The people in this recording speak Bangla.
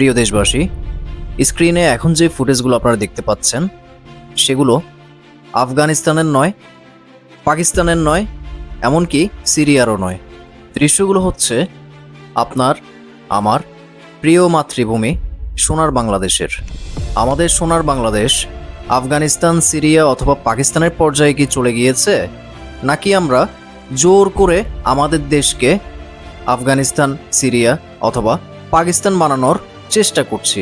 প্রিয় দেশবাসী, স্ক্রিনে এখন যে ফুটেজগুলো আপনারা দেখতে পাচ্ছেন, সেগুলো আফগানিস্তানের নয়, পাকিস্তানের নয়, এমনকি সিরিয়ারও নয়। দৃশ্যগুলো হচ্ছে আপনার, আমার প্রিয় মাতৃভূমি সোনার বাংলাদেশের। আমাদের সোনার বাংলাদেশ, আফগানিস্তান, সিরিয়া অথবা পাকিস্তানের পর্যায়ে কি চলে গিয়েছে? নাকি আমরা জোর করে আমাদের দেশকে আফগানিস্তান, সিরিয়া অথবা পাকিস্তান বানানোর চেষ্টা করছি।